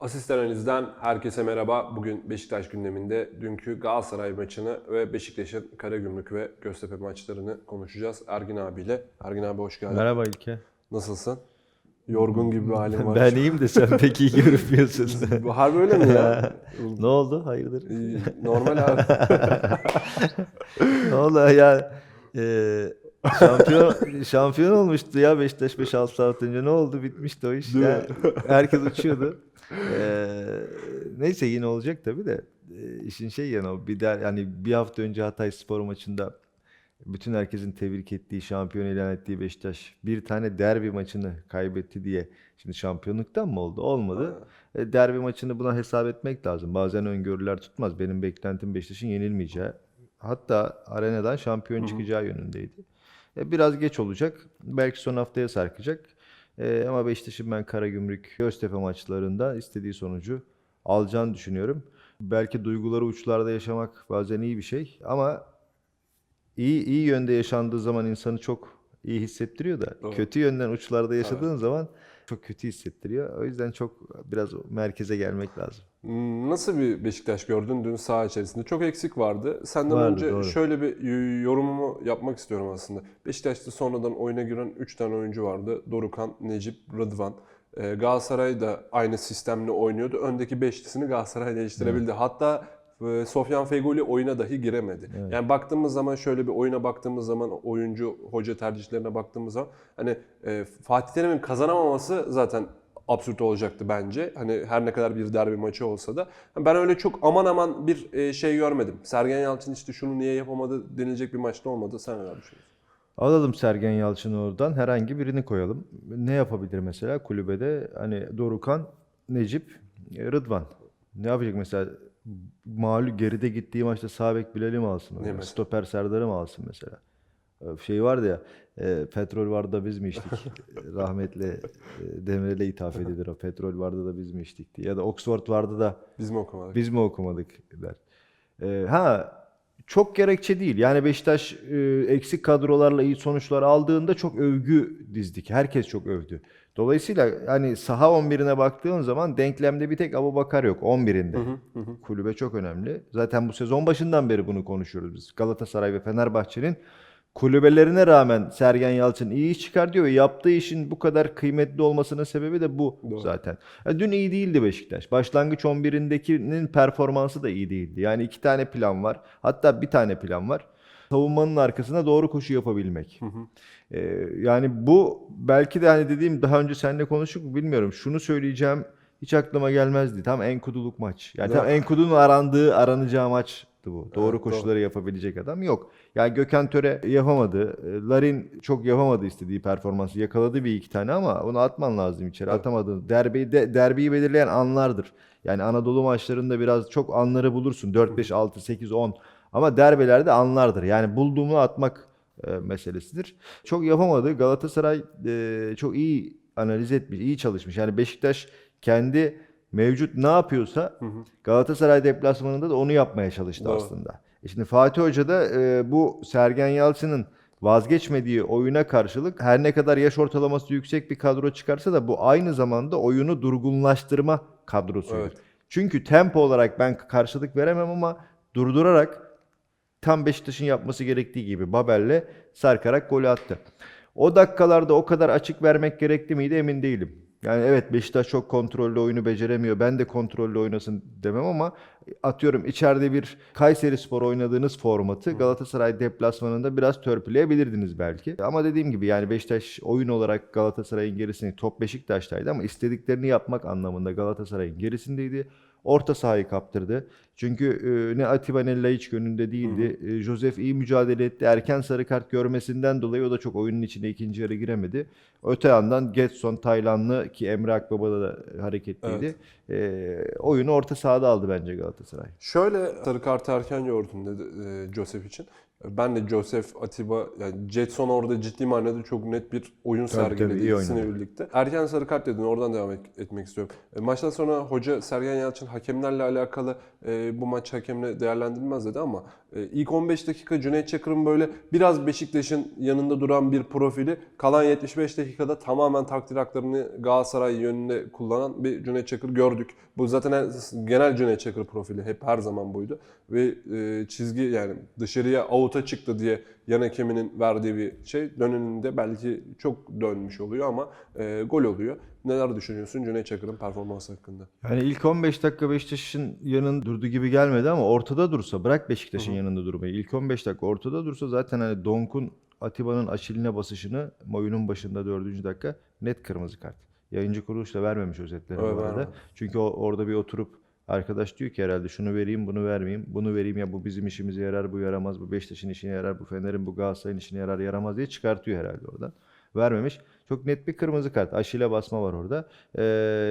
Asist analizden herkese merhaba. Bugün Beşiktaş gündeminde dünkü Galatasaray maçını ve Beşiktaş'ın Karagümrük ve Göztepe maçlarını konuşacağız Ergin abiyle. Ergin abi hoş geldin. Merhaba İlke. Nasılsın? Yorgun gibi bir halin var. Ben iyiyim de sen pek iyi görünmüyorsun. Bu Harbi öyle mi ya? ne oldu? Hayırdır? Normal abi. ne oldu ya? Ee, şampiyon şampiyon olmuştu ya Beşiktaş 5-6 saat önce. Ne oldu? Bitmişti o iş. Değil Ya, mi? herkes uçuyordu. Ee, neyse yine olacak tabii de. Ee, işin şey yani o bir der yani bir hafta önce Hatay Spor maçında bütün herkesin tebrik ettiği, şampiyon ilan ettiği Beşiktaş bir tane derbi maçını kaybetti diye. Şimdi şampiyonluktan mı oldu? Olmadı. E, derbi maçını buna hesap etmek lazım. Bazen öngörüler tutmaz. Benim beklentim Beşiktaş'ın yenilmeyeceği. Hatta arenadan şampiyon çıkacağı yönündeydi. E, biraz geç olacak. Belki son haftaya sarkacak. E, ama Beşiktaş'ın ben Karagümrük, Göztepe maçlarında istediği sonucu alacağını düşünüyorum. Belki duyguları uçlarda yaşamak bazen iyi bir şey ama iyi iyi yönde yaşandığı zaman insanı çok iyi hissettiriyor da Doğru. kötü yönden uçlarda yaşadığın zaman çok kötü hissettiriyor. O yüzden çok biraz merkeze gelmek lazım. Nasıl bir Beşiktaş gördün dün saha içerisinde? Çok eksik vardı. Senden Vardı, önce doğru. şöyle bir yorumumu yapmak istiyorum aslında. Beşiktaş'ta sonradan oyuna giren 3 tane oyuncu vardı. Dorukan, Necip, Rıdvan. Ee, Galatasaray da aynı sistemle oynuyordu. Öndeki beşlisini Galatasaray değiştirebildi. Hatta e, Sofyan Fegoli oyuna dahi giremedi. Yani baktığımız zaman şöyle bir oyuna baktığımız zaman oyuncu hoca tercihlerine baktığımız zaman hani e, Fatih Terim'in kazanamaması zaten absürt olacaktı bence. Hani her ne kadar bir derbi maçı olsa da. Ben öyle çok aman aman bir e, şey görmedim. Sergen Yalçın işte şunu niye yapamadı denilecek bir maçta olmadı. Sen neler düşünüyorsun? Alalım Sergen Yalçın'ı oradan herhangi birini koyalım. Ne yapabilir mesela kulübede? Hani Dorukan, Necip, Rıdvan. Ne yapacak mesela? Mağlup geride gittiği maçta sağ bek Bilal'i mi alsın? oraya? mesela? Stoper Serdar'ı mı alsın mesela? E, Şey vardı ya, e, petrol vardı da biz mi içtik? Rahmetli e, Demirel'e ithaf edilir o. Petrol vardı da biz mi içtik diye. Ya da Oxford vardı da Biz mi okumadık? biz mi okumadık der. Ee, ha çok gerekçe değil. Yani Beşiktaş e, eksik kadrolarla iyi sonuçlar aldığında çok övgü dizdik. Herkes çok övdü. Dolayısıyla hani saha 11'ine baktığın zaman denklemde bir tek Abubakar yok 11'inde. Kulübe çok önemli. Zaten bu sezon başından beri bunu konuşuyoruz biz. Galatasaray ve Fenerbahçe'nin kulübelerine rağmen Sergen Yalçın iyi iş çıkartıyor ve yaptığı işin bu kadar kıymetli olmasının sebebi de bu Doğru. zaten. Ya dün iyi değildi Beşiktaş. Başlangıç 11'indekinin performansı da iyi değildi. Yani iki tane plan var. Hatta bir tane plan var. Savunmanın arkasına doğru koşu yapabilmek. Ee, yani bu belki de hani dediğim daha önce seninle konuştuk mu bilmiyorum. Şunu söyleyeceğim hiç aklıma gelmezdi. Tam Enkudu'luk maç. Yani tam Enkudu'nun arandığı, aranacağı maçtı bu. Doğru Evet, koşuları yapabilecek adam yok. Yani Gökhan Töre yapamadı. Ee, Larin çok yapamadı istediği performansı. Yakaladı bir iki tane ama onu atman lazım içeri. Atamadı. Derbi de, derbiyi belirleyen anlardır. Yani Anadolu maçlarında biraz çok anları bulursun. 4 5 6 8 10. Ama derbilerde anlardır. Yani bulduğunu atmak e, meselesidir. Çok yapamadı. Galatasaray e, çok iyi analiz etmiş, iyi çalışmış. Yani Beşiktaş kendi mevcut ne yapıyorsa Galatasaray deplasmanında da onu yapmaya çalıştı Doğru. aslında. E şimdi Fatih Hoca da e, bu Sergen Yalçın'ın vazgeçmediği oyuna karşılık her ne kadar yaş ortalaması yüksek bir kadro çıkarsa da bu aynı zamanda oyunu durgunlaştırma kadrosuydu. Evet. Çünkü tempo olarak ben karşılık veremem ama durdurarak tam Beşiktaş'ın yapması gerektiği gibi Babel'le sarkarak golü attı. O dakikalarda o kadar açık vermek gerekli miydi emin değilim. Yani evet Beşiktaş çok kontrollü oyunu beceremiyor. Ben de kontrollü oynasın demem ama atıyorum içeride bir Kayseri Spor oynadığınız formatı Galatasaray deplasmanında biraz törpüleyebilirdiniz belki. Ama dediğim gibi yani Beşiktaş oyun olarak Galatasaray'ın gerisinde top Beşiktaş'taydı ama istediklerini yapmak anlamında Galatasaray'ın gerisindeydi. Orta sahayı kaptırdı. Çünkü e, ne Atiba ne Laiç gönlünde değildi. E, Josef iyi mücadele etti. Erken sarı kart görmesinden dolayı o da çok oyunun içine ikinci yarı giremedi. Öte yandan Getson, Taylanlı ki Emre Akbaba da hareketliydi. E, oyunu orta sahada aldı bence Galatasaray. Şöyle sarı kartı erken gördüm dedi e, Joseph için. Ben de Joseph, Atiba, yani Jetson orada ciddi manada çok net bir oyun Tabii, tabii, sergiledi oynadı. birlikte. Erken sarı kart dedin oradan devam et- etmek istiyorum. E, maçtan sonra hoca Sergen Yalçın hakemlerle alakalı e, bu maç hakemle değerlendirilmez dedi ama e, ilk 15 dakika Cüneyt Çakır'ın böyle biraz Beşiktaş'ın yanında duran bir profili kalan 75 dakikada tamamen takdir haklarını Galatasaray yönünde kullanan bir Cüneyt Çakır gördük. Bu zaten en- genel Cüneyt Çakır profili hep her zaman buydu. Ve e, çizgi yani dışarıya avuta çıktı diye yan hakeminin verdiği bir şey dönününde belki çok dönmüş oluyor ama e, gol oluyor. Neler düşünüyorsun Cüneyt Çakır'ın performansı hakkında? Yani ilk 15 dakika Beşiktaş'ın yanında durdu gibi gelmedi ama ortada dursa bırak Beşiktaş'ın yanında durmayı. İlk 15 dakika ortada dursa zaten hani Donk'un Atiba'nın Aşil'ine basışını oyunun başında 4. dakika net kırmızı kart. Yayıncı kuruluş da vermemiş özetleri Evet, bu arada. vermedi. Çünkü o, orada bir oturup arkadaş diyor ki herhalde şunu vereyim bunu vermeyeyim. Bunu vereyim ya bu bizim işimize yarar bu yaramaz. Bu Beşiktaş'ın işine yarar bu Fener'in bu Galatasaray'ın işine yarar yaramaz diye çıkartıyor herhalde oradan. Vermemiş. Çok net bir kırmızı kart. Aşile basma var orada. Ee,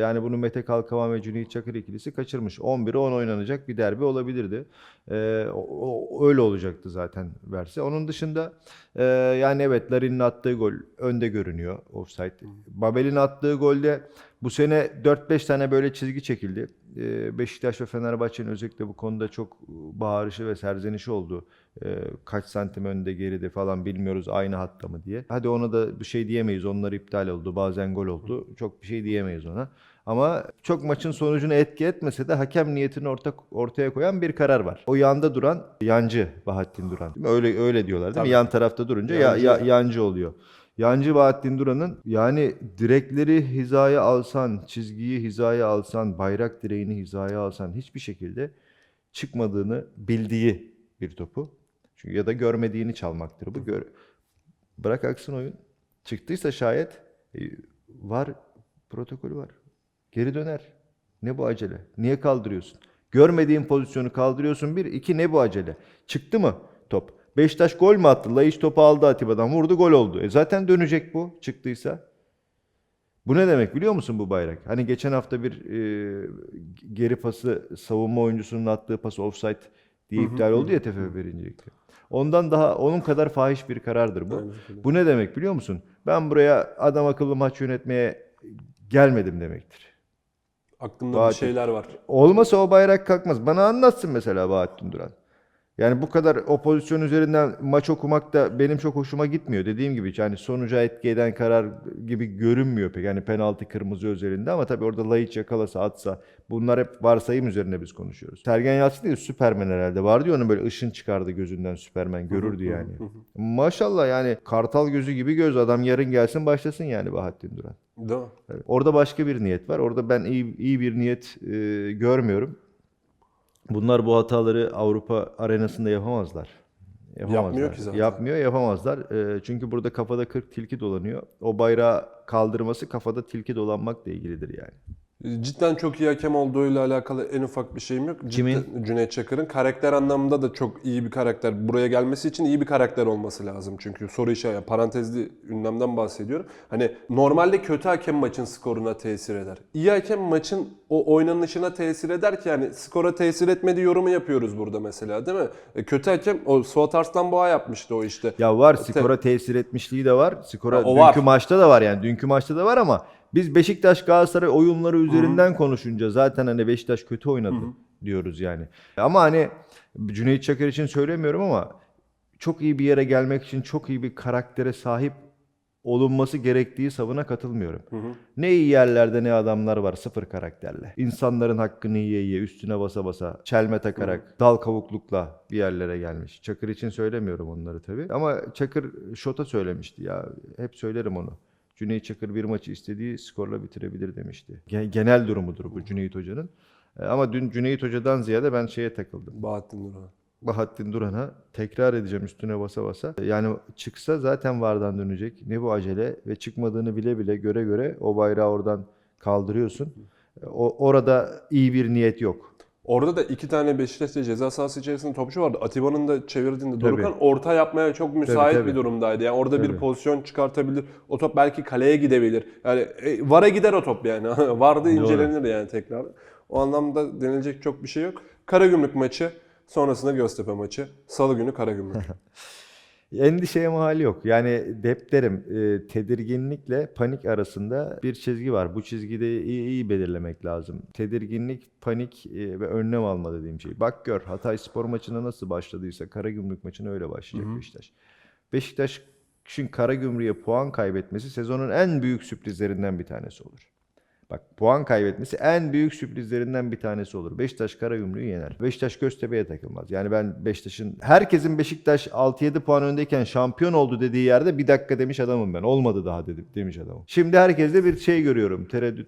yani bunu Mete Kalkavan ve Cüneyt Çakır ikilisi kaçırmış. 11'e 10 oynanacak bir derbi olabilirdi. Ee, o- o- öyle olacaktı zaten verse. Onun dışında e, yani evet Larin'in attığı gol önde görünüyor offside. Babel'in attığı golde bu sene 4-5 tane böyle çizgi çekildi. Ee, Beşiktaş ve Fenerbahçe'nin özellikle bu konuda çok bağırışı ve serzenişi oldu. Ee, kaç santim önde geride falan bilmiyoruz aynı hatta mı diye. Hadi ona da bir şey diyemeyiz. Onlar iptal oldu. Bazen gol oldu. Çok bir şey diyemeyiz ona. Ama çok maçın sonucunu etki etmese de hakem niyetini orta, ortaya koyan bir karar var. O yanda duran yancı Bahattin Duran. Değil mi? Öyle öyle diyorlar değil Tabii. mi? Yan tarafta durunca ya- Yancı. ya- yancı oluyor. Yancı Bahattin Duran'ın yani direkleri hizaya alsan, çizgiyi hizaya alsan, bayrak direğini hizaya alsan hiçbir şekilde çıkmadığını bildiği bir topu. Çünkü ya da görmediğini çalmaktır bu. Gör, bırak aksın oyun. Çıktıysa şayet e, var protokolü var. Geri döner. Ne bu acele? Niye kaldırıyorsun? Görmediğin pozisyonu kaldırıyorsun bir. iki ne bu acele? Çıktı mı top? Beşiktaş gol mü attı? Laiş topu aldı Atiba'dan vurdu gol oldu. E zaten dönecek bu çıktıysa. Bu ne demek biliyor musun bu bayrak? Hani geçen hafta bir e, geri pası savunma oyuncusunun attığı pas offside diye iptal oldu ya TFF birincilikte. Ondan daha onun kadar fahiş bir karardır bu. Bu ne demek biliyor musun? Ben buraya adam akıllı maç yönetmeye gelmedim demektir. Aklımda bir şeyler var. Olmasa o bayrak kalkmaz. Bana anlatsın mesela Bahattin Duran. Yani bu kadar o pozisyon üzerinden maç okumak da benim çok hoşuma gitmiyor. Dediğim gibi yani sonuca etki eden karar gibi görünmüyor pek. Yani penaltı kırmızı özelinde ama tabii orada Laiç yakalasa atsa bunlar hep varsayım üzerine biz konuşuyoruz. Sergen Yalçın değil Süpermen herhalde. Vardı ya onun böyle ışın çıkardı gözünden Süpermen görürdü yani. Maşallah yani kartal gözü gibi göz adam yarın gelsin başlasın yani Bahattin Duran. Mi? Evet. Orada başka bir niyet var. Orada ben iyi iyi bir niyet e, görmüyorum. Bunlar bu hataları Avrupa arenasında yapamazlar. Yapmıyor ki zaten. Yapmıyor, yapamazlar. E, çünkü burada kafada 40 tilki dolanıyor. O bayrağı kaldırması kafada tilki dolanmakla ilgilidir yani. Cidden çok iyi hakem olduğuyla alakalı en ufak bir şeyim yok. Kimin? Cidden Cüneyt Çakır'ın karakter anlamında da çok iyi bir karakter. Buraya gelmesi için iyi bir karakter olması lazım. Çünkü soru işareti, parantezli ünlemden bahsediyorum. Hani normalde kötü hakem maçın skoruna tesir eder. İyi hakem maçın o oynanışına tesir eder ki yani skora tesir etmediği yorumu yapıyoruz burada mesela değil mi? E, kötü hakem o Suat Arslan Boğa yapmıştı o işte. Ya var skora tesir etmişliği de var. Skora Ha, dünkü var. maçta da var yani. Dünkü maçta da var ama biz Beşiktaş Galatasaray oyunları üzerinden konuşunca zaten hani Beşiktaş kötü oynadı diyoruz yani. Ama hani Cüneyt Çakır için söylemiyorum ama çok iyi bir yere gelmek için çok iyi bir karaktere sahip olunması gerektiği savına katılmıyorum. Ne iyi yerlerde ne adamlar var sıfır karakterle. İnsanların hakkını yiye yiye üstüne basa basa çelme takarak dal kavuklukla bir yerlere gelmiş. Çakır için söylemiyorum onları tabii. Ama Çakır Şot'a söylemişti ya hep söylerim onu. Cüneyt Çakır bir maçı istediği skorla bitirebilir demişti. Ge- Genel durumudur bu Cüneyt Hoca'nın. E, Ama dün Cüneyt Hoca'dan ziyade ben şeye takıldım. Bahattin Duran. Bahattin Duran'a tekrar edeceğim üstüne basa basa. Yani çıksa zaten vardan dönecek. Ne bu acele ve çıkmadığını bile bile göre göre o bayrağı oradan kaldırıyorsun. O, orada iyi bir niyet yok. Orada da iki tane Beşiktaş'ta ceza sahası içerisinde topçu vardı. Atiba'nın da çevirdiğinde Tabii. Dorukan orta yapmaya çok müsait tabii. bir durumdaydı. Yani orada bir Tabii. pozisyon çıkartabilir. O top belki kaleye gidebilir. Yani e, VAR'a gider o top yani. Vardı incelenir yani tekrar. O anlamda denilecek çok bir şey yok. Karagümrük maçı Sonrasında Göztepe maçı. Salı günü Karagümrük. Endişeye mahal yok. Yani hep derim e, tedirginlikle panik arasında bir çizgi var. Bu çizgide iyi, iyi belirlemek lazım. Tedirginlik, panik e, ve önlem alma dediğim şey. Bak gör Hatay Spor maçına nasıl başladıysa Karagümrük maçına öyle başlayacak Beşiktaş. Beşiktaş'ın Karagümrük'e puan kaybetmesi sezonun en büyük sürprizlerinden bir tanesi olur. Bak puan kaybetmesi en büyük sürprizlerinden bir tanesi olur. Beşiktaş Karagümrük'ü yener. Beşiktaş Göztepe'ye takılmaz. Yani ben Beşiktaş'ın herkesin Beşiktaş 6-7 puan öndeyken şampiyon oldu dediği yerde bir dakika demiş adamım ben. Olmadı daha dedi, demiş adamım. Şimdi herkeste bir şey görüyorum. Tereddüt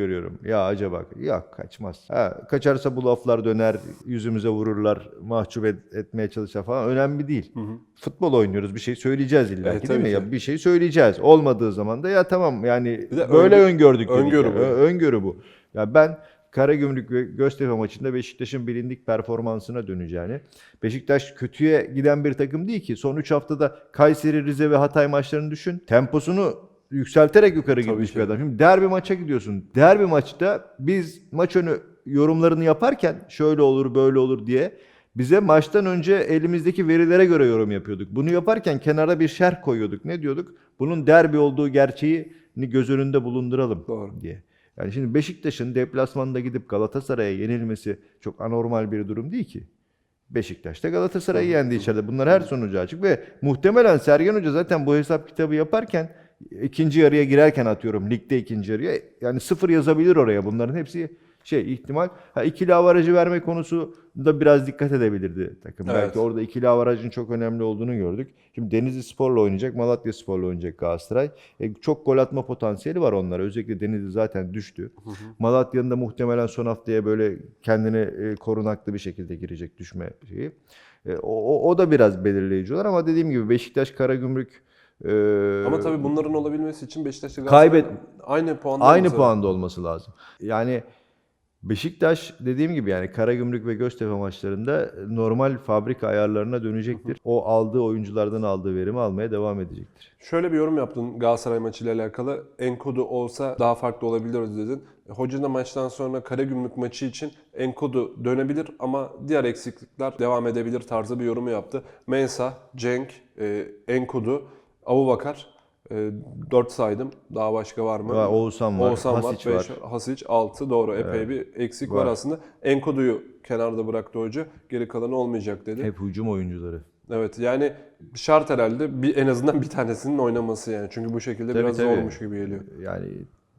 görüyorum. Ya acaba yok kaçmaz. Ha, kaçarsa bu laflar döner, yüzümüze vururlar, mahcup et- etmeye çalışır falan. Önemli değil. Futbol oynuyoruz. Bir şey söyleyeceğiz illa Evet, ki değil mi? ki. Ya bir şey söyleyeceğiz. Olmadığı zaman da ya tamam yani böyle öngö- öngördük. öngörü ya. bu. Öngörü bu. Ya ben Karagümrük ve Göztepe maçında Beşiktaş'ın bilindik performansına döneceğini. Beşiktaş kötüye giden bir takım değil ki. Son 3 haftada Kayseri, Rize ve Hatay maçlarını düşün. Temposunu yükselterek yukarı Tabii gitmiş ki. bir adam. Şimdi derbi maça gidiyorsun. Derbi maçta biz maç önü yorumlarını yaparken şöyle olur böyle olur diye bize maçtan önce elimizdeki verilere göre yorum yapıyorduk. Bunu yaparken kenara bir şerh koyuyorduk. Ne diyorduk? Bunun derbi olduğu gerçeğini göz önünde bulunduralım Doğru. diye. Yani şimdi Beşiktaş'ın deplasmanda gidip Galatasaray'a yenilmesi çok anormal bir durum değil ki. Beşiktaş da Galatasaray'ı yendi içeride. Bunlar her sonucu açık ve muhtemelen Sergen Hoca zaten bu hesap kitabı yaparken ikinci yarıya girerken atıyorum ligde ikinci yarıya yani sıfır yazabilir oraya. Bunların hepsi şey ihtimal. Ha, ikili avarajı verme konusu da biraz dikkat edebilirdi takım. Evet. Belki orada ikili avarajın çok önemli olduğunu gördük. Şimdi Denizli Spor'la oynayacak, Malatya Spor'la oynayacak Galatasaray. E, çok gol atma potansiyeli var onlara. Özellikle Denizli zaten düştü. Malatya'nın da muhtemelen son haftaya böyle kendine e, korunaklı bir şekilde girecek düşme şeyi. E, o, o, o da biraz belirleyici olur ama dediğim gibi Beşiktaş, Karagümrük e, Ama tabii bunların olabilmesi için Beşiktaş'ta Kaybet- aynı puanda aynı olması puanda olması lazım. Yani Beşiktaş dediğim gibi yani Karagümrük ve Göztepe maçlarında normal fabrika ayarlarına dönecektir. O aldığı oyunculardan aldığı verimi almaya devam edecektir. Şöyle bir yorum yaptın Galatasaray maçıyla alakalı. Enkodu olsa daha farklı olabilir dedin. Hoca da maçtan sonra Karagümrük maçı için Enkodu dönebilir ama diğer eksiklikler devam edebilir tarzı bir yorumu yaptı. Mensah, Cenk, e, Enkodu, Avubakar. E, 4 saydım. Daha başka var mı? Var, Oğuzhan var, Oğuzhan Hasic var. var. 5, Hasic 6 doğru. Epey bir eksik var. Var. aslında. Enkodu'yu kenarda bıraktı hoca. Geri kalanı olmayacak dedi. Hep hücum oyuncuları. Evet yani şart herhalde bir, en azından bir tanesinin oynaması yani. Çünkü bu şekilde Tabii, biraz tabii. zormuş gibi geliyor. Yani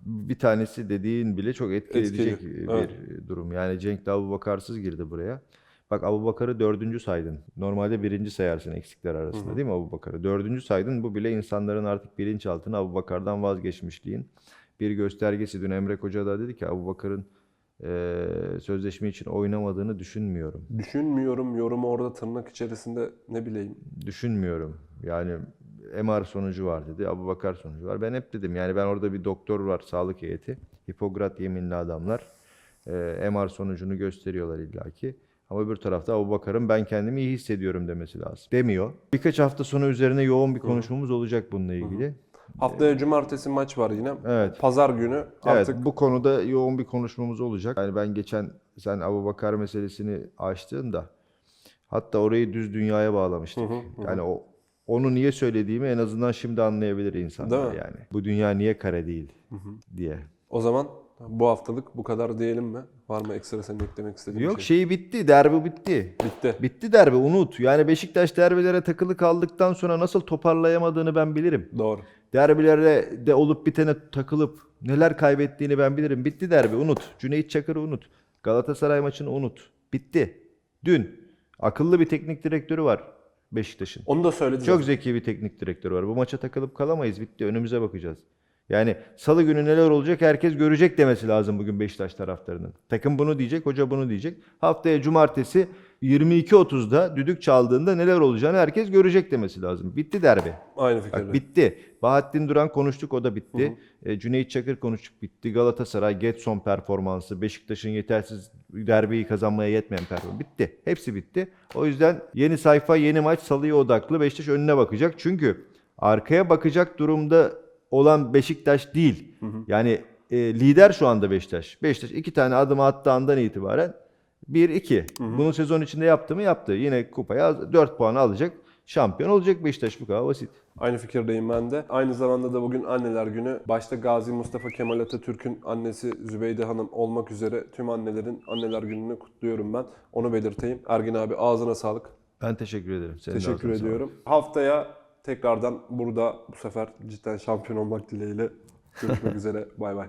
bir tanesi dediğin bile çok etki Etkili, edecek bir evet. durum. Yani Cenk de Abubakarsız girdi buraya. Bak Abubakar'ı dördüncü saydın. Normalde birinci sayarsın eksikler arasında değil mi Abubakar'ı? Dördüncü saydın. Bu bile insanların artık bilinçaltına Abubakar'dan vazgeçmişliğin bir göstergesi. Dün Emre Koca da dedi ki Abubakar'ın eee sözleşme için oynamadığını düşünmüyorum. Düşünmüyorum yorumu orada tırnak içerisinde ne bileyim. Düşünmüyorum. Yani MR sonucu var dedi. Abubakar sonucu var. Ben hep dedim yani ben orada bir doktor var sağlık heyeti. Hipokrat yeminli adamlar. Ee, MR sonucunu gösteriyorlar illaki. Ama öbür tarafta Abubakar'ın ben kendimi iyi hissediyorum demesi lazım. Demiyor. Birkaç hafta sonra üzerine yoğun bir konuşmamız olacak bununla ilgili. Haftaya cumartesi maç var yine. Evet. Pazar günü artık Evet bu konuda yoğun bir konuşmamız olacak. Yani ben geçen sen Abubakar meselesini açtığında hatta orayı düz dünyaya bağlamıştık. Yani o onu niye söylediğimi en azından şimdi anlayabilir insanlar Değil mi? yani. Bu dünya niye kare değil diye. o zaman bu haftalık bu kadar diyelim mi? Var mı ekstra senin eklemek istediğin Yok bir şey? şey bitti, derbi bitti. Bitti. Bitti derbi unut. Yani Beşiktaş derbilere takılı kaldıktan sonra nasıl toparlayamadığını ben bilirim. Doğru. Derbilerde de olup bitene takılıp neler kaybettiğini ben bilirim. Bitti derbi unut. Cüneyt Çakır'ı unut. Galatasaray maçını unut. Bitti. Dün akıllı bir teknik direktörü var Beşiktaş'ın. Onu da söyledi. Çok zaten. zeki bir teknik direktörü var. Bu maça takılıp kalamayız. Bitti. Önümüze bakacağız. Yani salı günü neler olacak herkes görecek demesi lazım bugün Beşiktaş taraftarının. Takım bunu diyecek, hoca bunu diyecek. Haftaya cumartesi 22.30'da düdük çaldığında neler olacağını herkes görecek demesi lazım. Bitti derbi. Aynı Bak fikirde. bitti. Bahattin Duran konuştuk o da bitti. E, Cüneyt Çakır konuştuk bitti. Galatasaray Getson performansı, Beşiktaş'ın yetersiz derbiyi kazanmaya yetmeyen performansı bitti. Hepsi bitti. O yüzden yeni sayfa, yeni maç salıya odaklı. Beşiktaş önüne bakacak. Çünkü arkaya bakacak durumda olan Beşiktaş değil. Yani e, lider şu anda Beşiktaş. Beşiktaş iki tane adım attığı andan itibaren 1-2. Bunu sezon içinde yaptı mı? Yaptı. Yine kupaya 4 puan alacak. Şampiyon olacak Beşiktaş bu kadar basit. Aynı fikirdeyim ben de. Aynı zamanda da bugün anneler günü. Başta Gazi Mustafa Kemal Atatürk'ün annesi Zübeyde Hanım olmak üzere tüm annelerin anneler gününü kutluyorum ben. Onu belirteyim. Ergin abi ağzına sağlık. Ben teşekkür ederim. Senin Teşekkür ağzına sağlık. ediyorum. Haftaya tekrardan burada bu sefer cidden şampiyon olmak dileğiyle görüşmek üzere. Bay bay.